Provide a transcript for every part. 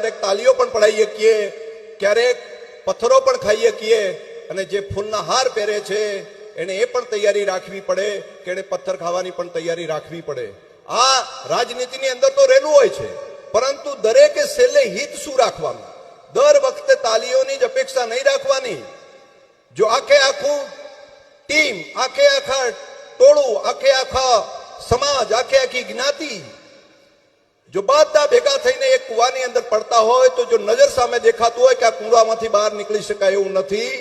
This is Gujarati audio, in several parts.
ક્યારેક તાલીઓ પણ પડાવી શકીએ ક્યારેક પથ્થરો પણ ખાઈ શકીએ અને જે ફૂલના હાર પહેરે છે, એને એ પણ તૈયારી રાખવી પડે કે એને પથ્થર ખાવાની પણ તૈયારી રાખવી પડે. આ રાજનીતિની અંદર તો રહેલું હોય છે, પરંતુ દરેકે છેલ્લે હિત શું રાખવાનું? દર વખતે તાલીઓની જ અપેક્ષા નહીં રાખવાની? જો આખે આખું ટીમ, આખે આખા ટોળું, આખે આખા સમાજ, આખે આખી જ્ઞાતિ જો બધા ભેગા થઈને એક કુવાની અંદર પડતા હોય તો જો નજર સામે દેખાતું હોય કે આ કુવામાંથી બહાર નીકળી શકાય એવું નથી,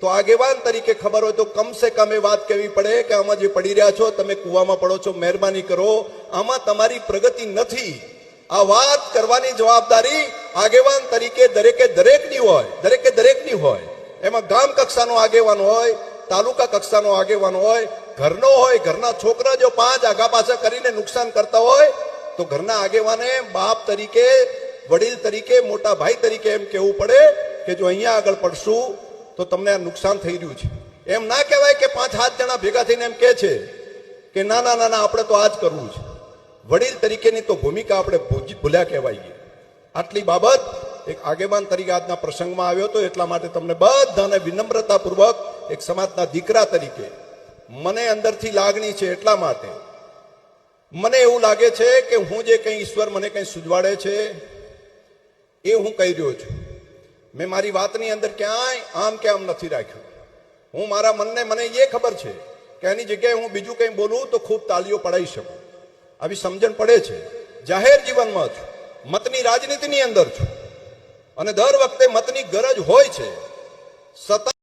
તો આગેવાન તરીકે ખબર હોય તો કમસે કમ એ વાત કહેવી પડે કે આમાં જે પડી રહ્યા છો, તમે કુવામાં પડો છો, મહેરબાની કરો. આમાં તમારી પ્રગતિ નથી. આ વાત કરવાની જવાબદારી આગેવાન તરીકે દરેકે દરેકની હોય, દરેકે દરેકની હોય. એમાં ગામ કક્ષાનો આગેવાન હોય, તાલુકા કક્ષાનો આગેવાન હોય, ઘરનો હોય, ઘરના છોકરા જો પાંચ આગા પાછા કરીને નુકસાન કરતા હોય તો ઘરના આગેવાને બાપ તરીકે, વડીલ તરીકે, મોટા ભાઈ તરીકે એમ કહેવું પડે કે જો અહીંયા આગળ પડશું, તો તમને આ નુકસાન થઈ રહ્યું છે. એમ ના કહેવાય કે પાંચ સાત જણા ભેગા થઈને એમ કહે છે કે ના ના ના ના, આપણે તો આ જ કરવું છે. વડીલ તરીકેની તો ભૂમિકા આપણે ભૂલ્યા કહેવાય આટલી બાબત એક આગેવાન તરીકે આજના પ્રસંગમાં આવ્યો હતો, એટલા માટે તમને બધાને વિનમ્રતાપૂર્વક એક સમાજના દીકરા તરીકે મને અંદરથી લાગણી છે એટલા માટે મને એવું લાગે છે કે હું જે કંઈ ઈશ્વર મને કંઈ સુજવાડે છે, એ હું કહી રહ્યો છું. મેં મારી વાતની અંદર ક્યાંય આમ કે આમ નથી રાખ્યું. હું મારા મનને, મને એ ખબર છે કે એની જગ્યાએ હું બીજું કંઈ બોલું તો ખૂબ તાલીઓ પડાવી શકું. આવી સમજણ પડે છે. જાહેર જીવનમાં છું. મતની રાજનીતિની અંદર છું. અને દર વખતે મતની ગરજ હોય છે. સતત